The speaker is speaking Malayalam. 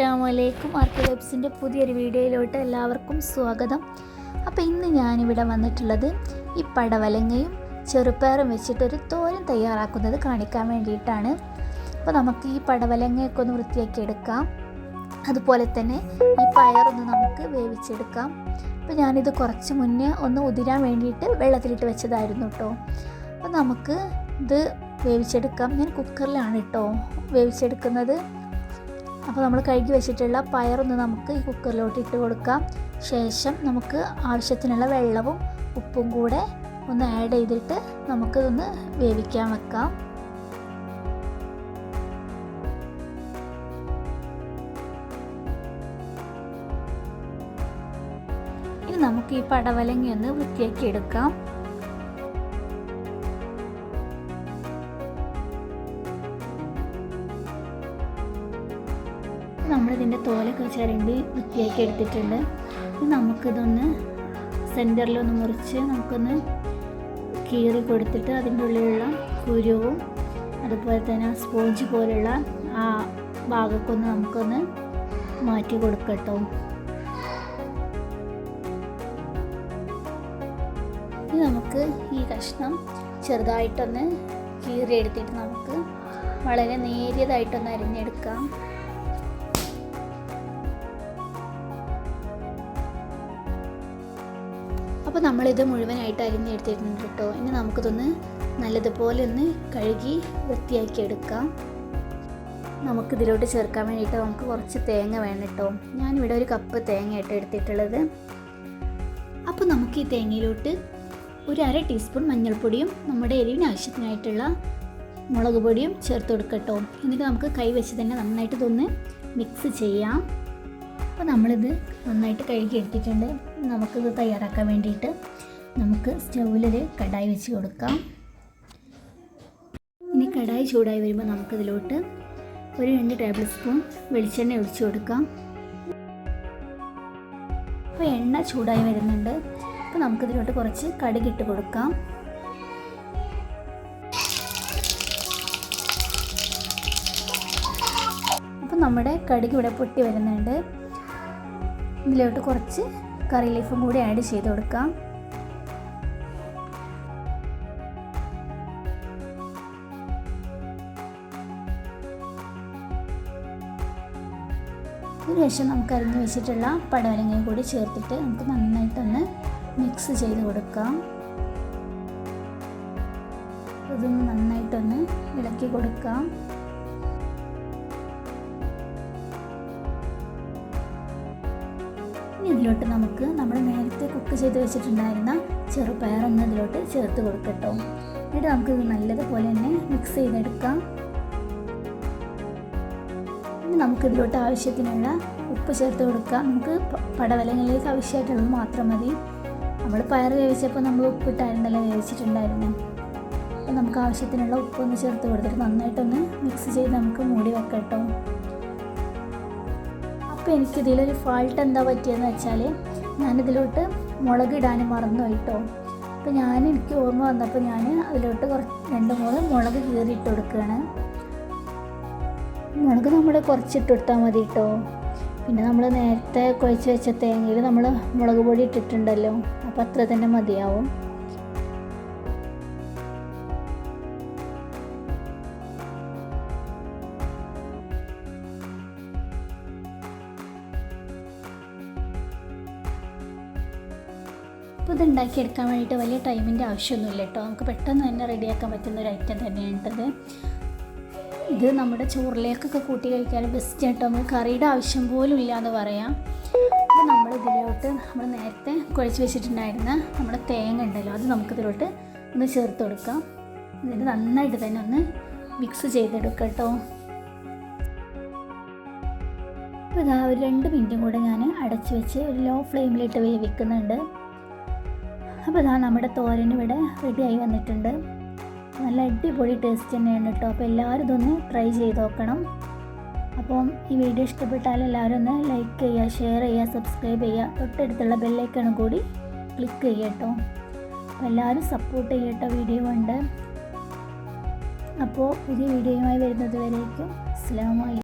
അസ്സാം ആർക്കി വെബ്സിന്റെ പുതിയൊരു വീഡിയോയിലോട്ട് എല്ലാവർക്കും സ്വാഗതം. അപ്പോൾ ഇന്ന് ഞാനിവിടെ വന്നിട്ടുള്ളത് ഈ പടവലങ്ങയും ചെറുപ്പയറും വെച്ചിട്ടൊരു തോരൻ തയ്യാറാക്കുന്നത് കാണിക്കാൻ വേണ്ടിയിട്ടാണ്. അപ്പോൾ നമുക്ക് ഈ പടവലങ്ങയൊക്കെ ഒന്ന് വൃത്തിയാക്കി എടുക്കാം. അതുപോലെ തന്നെ ഈ പയറൊന്ന് നമുക്ക് വേവിച്ചെടുക്കാം. അപ്പോൾ ഞാനിത് കുറച്ച് മുന്നേ ഒന്ന് ഉതിരാൻ വേണ്ടിയിട്ട് വെള്ളത്തിലിട്ട് വെച്ചതായിരുന്നു കേട്ടോ. അപ്പോൾ നമുക്ക് ഇത് വേവിച്ചെടുക്കാം. ഞാൻ കുക്കറിലാണ് കേട്ടോ വേവിച്ചെടുക്കുന്നത്. അപ്പോൾ നമ്മൾ കഴുകി വെച്ചിട്ടുള്ള പയറൊന്ന് നമുക്ക് ഈ കുക്കറിലോട്ട് ഇട്ട് കൊടുക്കാം. ശേഷം നമുക്ക് ആവശ്യത്തിനുള്ള വെള്ളവും ഉപ്പും കൂടെ ഒന്ന് ആഡ് ചെയ്തിട്ട് നമുക്കിതൊന്ന് വേവിക്കാൻ വെക്കാം. ഇനി നമുക്ക് ഈ പടവലങ്ങി ഒന്ന് വൃത്തിയാക്കി എടുക്കാം. നമ്മളിതിന്റെ തോലൊക്കെ ചിരണ്ടി വൃത്തിയാക്കി എടുത്തിട്ടുണ്ട്. നമുക്കിതൊന്ന് സെന്ററിലൊന്ന് മുറിച്ച് നമുക്കൊന്ന് കീറി കൊടുത്തിട്ട് അതിന്റെ ഉള്ളിലുള്ള കുരുവും അതുപോലെ തന്നെ സ്പോഞ്ച് പോലുള്ള ആ ഭാഗമൊക്കെ ഒന്ന് നമുക്കൊന്ന് മാറ്റി കൊടുക്കട്ടോ ഇനി നമുക്ക് ഈ കഷ്ണം ചെറുതായിട്ടൊന്ന് കീറി എടുത്തിട്ട് നമുക്ക് വളരെ നേരിയതായിട്ടൊന്ന് അരിഞ്ഞെടുക്കാം. അപ്പോൾ നമ്മളിത് മുഴുവനായിട്ട് അരിഞ്ഞെടുത്തിട്ടുണ്ട് കേട്ടോ. ഇനി നമുക്കിതൊന്ന് നല്ലതുപോലെ ഒന്ന് കഴുകി വൃത്തിയാക്കി എടുക്കാം. നമുക്കിതിലോട്ട് ചേർക്കാൻ വേണ്ടിയിട്ട് നമുക്ക് കുറച്ച് തേങ്ങ വേണം കേട്ടോ. ഞാനിവിടെ ഒരു കപ്പ് തേങ്ങയായിട്ട് എടുത്തിട്ടുള്ളത്. അപ്പോൾ നമുക്ക് ഈ തേങ്ങയിലോട്ട് ഒരു അര ടീസ്പൂൺ മഞ്ഞൾപ്പൊടിയും നമ്മുടെ എരിവിന് ആവശ്യത്തിനായിട്ടുള്ള മുളക് പൊടിയും ചേർത്ത് കൊടുക്കട്ടോ എന്നിട്ട് നമുക്ക് കൈ വെച്ച് തന്നെ നന്നായിട്ട് ഇതൊന്ന് മിക്സ് ചെയ്യാം. അപ്പോൾ നമ്മളിത് നന്നായിട്ട് കഴുകി എടുത്തിട്ടുണ്ട്. നമുക്കിത് തയ്യാറാക്കാൻ വേണ്ടിയിട്ട് നമുക്ക് സ്റ്റൗവിലൊരു കടായി വെച്ച് കൊടുക്കാം. ഇനി കടായി ചൂടായി വരുമ്പോൾ നമുക്കിതിലോട്ട് ഒരു രണ്ട് ടേബിൾ സ്പൂൺ വെളിച്ചെണ്ണ ഒഴിച്ച് കൊടുക്കാം. അപ്പോൾ എണ്ണ ചൂടായി വരുന്നുണ്ട്. അപ്പോൾ നമുക്കിതിലോട്ട് കുറച്ച് കടുകിട്ട് കൊടുക്കാം. നമ്മുടെ കടുക് ഇവിടെ പൊട്ടി വരുന്നുണ്ട്. ഇതിലോട്ട് കുറച്ച് കറി ലീഫും കൂടി ആഡ് ചെയ്ത് കൊടുക്കാം. അതിനുശേഷം നമുക്ക് അരിഞ്ഞ് വെച്ചിട്ടുള്ള പടവലങ്ങയും കൂടി ചേർത്തിട്ട് നമുക്ക് നന്നായിട്ടൊന്ന് മിക്സ് ചെയ്ത് കൊടുക്കാം. ഇതൊന്ന് നന്നായിട്ടൊന്ന് ഇളക്കി കൊടുക്കാം. ഇതിലോട്ട് നമുക്ക് നമ്മൾ നേരത്തെ കുക്ക് ചെയ്ത് വെച്ചിട്ടുണ്ടായിരുന്ന ചെറുപയർ ഒന്ന് ഇതിലോട്ട് ചേർത്ത് കൊടുക്കട്ടോ. എന്നിട്ട് നമുക്ക് ഇത് നല്ലതുപോലെ തന്നെ മിക്സ് ചെയ്തെടുക്കാം. ഇനി നമുക്ക് ഇതിലോട്ട് ആവശ്യത്തിനുള്ള ഉപ്പ് ചേർത്ത് കൊടുക്കാം. നമുക്ക് പടവലങ്ങളിലേക്ക് ആവശ്യമായിട്ടുള്ളത് മാത്രം മതി. നമ്മൾ പയർ വേവിച്ചപ്പോൾ നമ്മൾ ഉപ്പിട്ടായിരുന്നല്ലോ വേവിച്ചിട്ടുണ്ടായിരുന്നു. അപ്പോൾ നമുക്ക് ആവശ്യത്തിനുള്ള ഉപ്പൊന്ന് ചേർത്ത് കൊടുത്തിട്ട് നന്നായിട്ടൊന്ന് മിക്സ് ചെയ്ത് നമുക്ക് മൂടി വെക്കട്ടോ. അപ്പോൾ എനിക്കിതിലൊരു ഫാൾട്ട് എന്താ പറ്റിയെന്ന് വെച്ചാൽ ഞാനിതിലോട്ട് മുളക് ഇടാൻ മറന്നു കേട്ടോ. അപ്പോൾ ഞാൻ എനിക്ക് ഓർമ്മ വന്നപ്പോൾ ഞാൻ അതിലോട്ട് കുറച്ച് രണ്ട് മൂന്ന് മുളക് കീറിയിട്ട് കൊടുക്കുകയാണ്. മുളക് നമ്മൾ കുറച്ചിട്ട് കൊടുത്താൽ മതി കേട്ടോ. പിന്നെ നമ്മൾ നേരത്തെ കുഴച്ച് വെച്ച തേങ്ങയിൽ നമ്മൾ മുളക് പൊടി ഇട്ടിട്ടുണ്ടല്ലോ അപ്പോൾ അത്ര തന്നെ മതിയാവും. അപ്പോൾ ഇത് ഉണ്ടാക്കിയെടുക്കാൻ വേണ്ടിയിട്ട് വലിയ ടൈമിന്റെ ആവശ്യമൊന്നുമില്ല കേട്ടോ. നമുക്ക് പെട്ടെന്ന് തന്നെ റെഡിയാക്കാൻ പറ്റുന്ന ഒരു ഐറ്റം തന്നെയാണിട്ടത്. ഇത് നമ്മുടെ ചോറിലേക്കൊക്കെ കൂട്ടി കഴിക്കാൻ ബെസ്റ്റ് കേട്ടോ നമുക്ക് കറിയുടെ ആവശ്യം പോലും ഇല്ല എന്ന് പറയാം. അപ്പോൾ നമ്മൾ ഇതിലോട്ട് നമ്മൾ നേരത്തെ കുഴച്ച് വെച്ചിട്ടുണ്ടായിരുന്ന നമ്മുടെ തേങ്ങ ഉണ്ടല്ലോ അത് നമുക്കിതിലോട്ട് ഒന്ന് ചേർത്ത് കൊടുക്കാം. എന്നിട്ട് നന്നായിട്ട് തന്നെ ഒന്ന് മിക്സ് ചെയ്തെടുക്കാം കേട്ടോ. അപ്പോൾ ഇതാ ഒരു രണ്ട് മിനിറ്റും കൂടെ ഞാൻ അടച്ച് വെച്ച് ഒരു ലോ ഫ്ലെയിമിലിട്ട് വേവിക്കുന്നുണ്ട്. അപ്പോൾ ഇതാ നമ്മുടെ തോരൻ ഇവിടെ റെഡിയായി വന്നിട്ടുണ്ട്. നല്ല അടിപൊളി ടേസ്റ്റ് തന്നെയാണ് കേട്ടോ. അപ്പോൾ എല്ലാവരും ഇതൊന്ന് ട്രൈ ചെയ്ത് നോക്കണം. അപ്പം ഈ വീഡിയോ ഇഷ്ടപ്പെട്ടാൽ എല്ലാവരും ഒന്ന് ലൈക്ക് ചെയ്യുക ഷെയർ ചെയ്യുക സബ്സ്ക്രൈബ് ചെയ്യുക. തൊട്ടടുത്തുള്ള ബെല്ലൈക്കണും കൂടി ക്ലിക്ക് ചെയ്യുക കേട്ടോ. അപ്പോൾ എല്ലാവരും സപ്പോർട്ട് ചെയ്യട്ടോ വീഡിയോ കൊണ്ട്. അപ്പോൾ പുതിയ വീഡിയോയുമായി വരുന്നത് വരേക്കും. വലൈക്കും